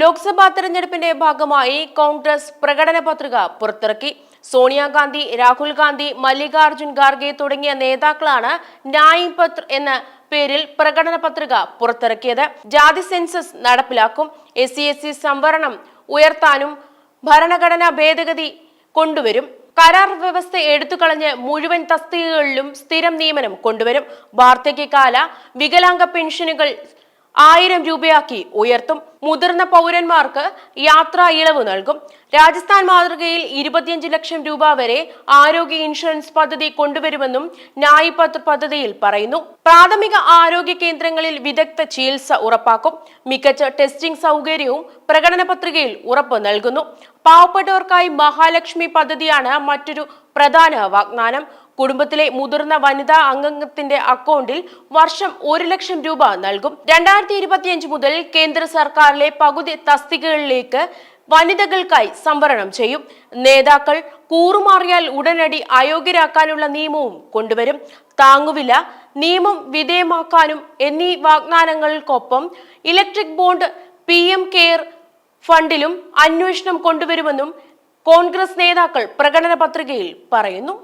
ലോക്സഭാ തെരഞ്ഞെടുപ്പിന്റെ ഭാഗമായി കോൺഗ്രസ് പ്രകടന പത്രിക പുറത്തിറക്കി. സോണിയാഗാന്ധി രാഹുൽ ഗാന്ധി മല്ലികാർജുൻ ഖാർഗെ തുടങ്ങിയ നേതാക്കളാണ് ന്യായ് പത്ര എന്ന പേരിൽ പ്രകടന പത്രിക പുറത്തിറക്കിയത്. ജാതി സെൻസസ് നടപ്പിലാക്കും. എസ് സി എസ് സി സംവരണം ഉയർത്താനും ഭരണഘടനാ ഭേദഗതി കൊണ്ടുവരും. കരാർ വ്യവസ്ഥ എടുത്തുകളഞ്ഞ് മുഴുവൻ തസ്തികകളിലും സ്ഥിരം നിയമനം കൊണ്ടുവരും. വാർദ്ധക്യകാല വികലാംഗ പെൻഷനുകൾ ആയിരം രൂപയാക്കി ഉയർത്തും. മുതിർന്ന പൗരന്മാർക്ക് യാത്രാ ഇളവ് നൽകും. രാജസ്ഥാൻ മാതൃകയിൽ ഇരുപത്തിയഞ്ച് ലക്ഷം രൂപ വരെ ആരോഗ്യ ഇൻഷുറൻസ് പദ്ധതി കൊണ്ടുവരുമെന്നും ന്യായ് പദ്ധതിയിൽ പറയുന്നു. പ്രാഥമിക ആരോഗ്യ കേന്ദ്രങ്ങളിൽ വിദഗ്ധ ചികിത്സ ഉറപ്പാക്കും. മികച്ച ടെസ്റ്റിംഗ് സൗകര്യവും പ്രകടന പത്രികയിൽ ഉറപ്പ് നൽകുന്നു. പാവപ്പെട്ടവർക്കായി മഹാലക്ഷ്മി പദ്ധതിയാണ് മറ്റൊരു പ്രധാന വാഗ്ദാനം. കുടുംബത്തിലെ മുതിർന്ന വനിതാ അംഗത്തിന്റെ അക്കൗണ്ടിൽ വർഷം ഒരു ലക്ഷം രൂപ നൽകും. രണ്ടായിരത്തി ഇരുപത്തിയഞ്ച് മുതൽ കേന്ദ്ര സർക്കാരിലെ പകുതി തസ്തികകളിലേക്ക് വനിതകൾക്കായി സംവരണം ചെയ്യും. നേതാക്കൾ കൂറുമാറിയാൽ ഉടനടി അയോഗ്യരാക്കാനുള്ള നിയമവും കൊണ്ടുവരും. താങ്ങുവില നിയമം വിധേയമാക്കാനും എന്നീ വാഗ്ദാനങ്ങൾക്കൊപ്പം electric bond P M care ഫണ്ടിലും അന്വേഷണം കൊണ്ടുവരുമെന്നും കോൺഗ്രസ് നേതാക്കൾ പ്രകടന പത്രികയിൽ പറയുന്നു.